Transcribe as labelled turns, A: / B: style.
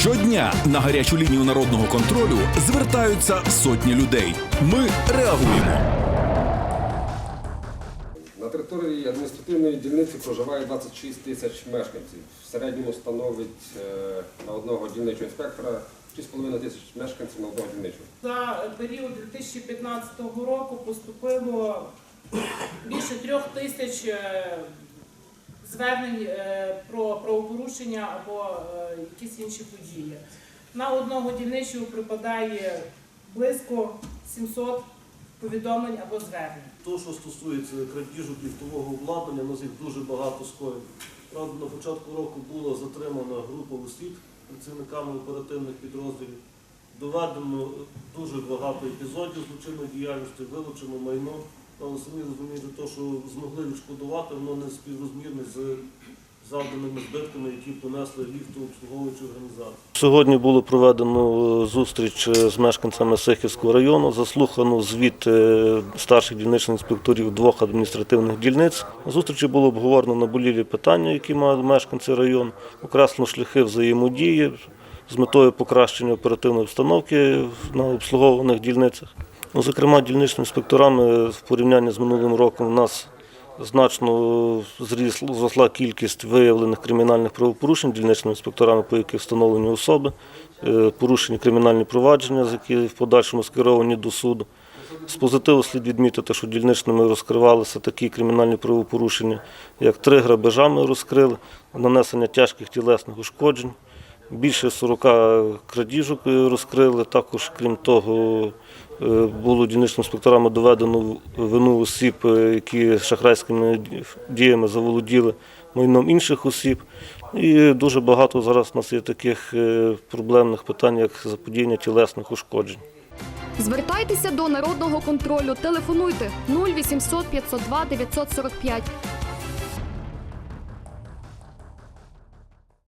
A: Щодня на гарячу лінію народного контролю звертаються сотні людей. Ми реагуємо.
B: На території адміністративної дільниці проживає 26 тисяч мешканців. В середньому становить е, на одного дільничого інспектора 6,5 тисяч мешканців на одного дільничого.
C: За період 2015 року поступило більше трьох тисяч е, звернень е, про правопорушення або е, якісь інші події. На одного дільничого припадає близько 700 повідомлень або звернень.
D: То, що стосується крадіжок ліфтового обладнання, нас їх дуже багато скоєно. Правда, на початку року була затримана група осіб працівниками оперативних підрозділів. Доведено дуже багато епізодів злочинної діяльності, вилучено майно. Але самі розумієте, то, що змогли відшкодувати, воно не співрозмірне з завданими збитками, які понесли ліфту ліфтообслуговуючі організації. Сьогодні було проведено е, зустріч е, з мешканцями Сихівського району, заслухано звіт е, старших дільничних інспекторів двох адміністративних дільниць. На зустрічі було обговорено наболілі питання, які мають мешканці району, окреслено шляхи взаємодії з метою покращення оперативної обстановки на обслуговуваних дільницях. Ну, Зокрема, дільничними інспекторами в порівнянні з минулим роком у нас значно зросла кількість виявлених кримінальних правопорушень дільничними інспекторами, по яких встановлені особи, е, порушені кримінальні провадження, з які в подальшому скеровані до суду. З позитиву слід відмітити, що дільничними розкривалися такі кримінальні правопорушення, як три грабежа ми розкрили, нанесення тяжких тілесних ушкоджень. Більше 40 крадіжок розкрили. Також, крім того, е, було дільничними інспекторами доведено вину осіб, е, які шахрайськими діями заволоділи майном інших осіб. І дуже багато зараз у нас є таких е, проблемних питань, як заподіяння тілесних ушкоджень.
E: Звертайтеся до народного контролю. Телефонуйте 0800 502 945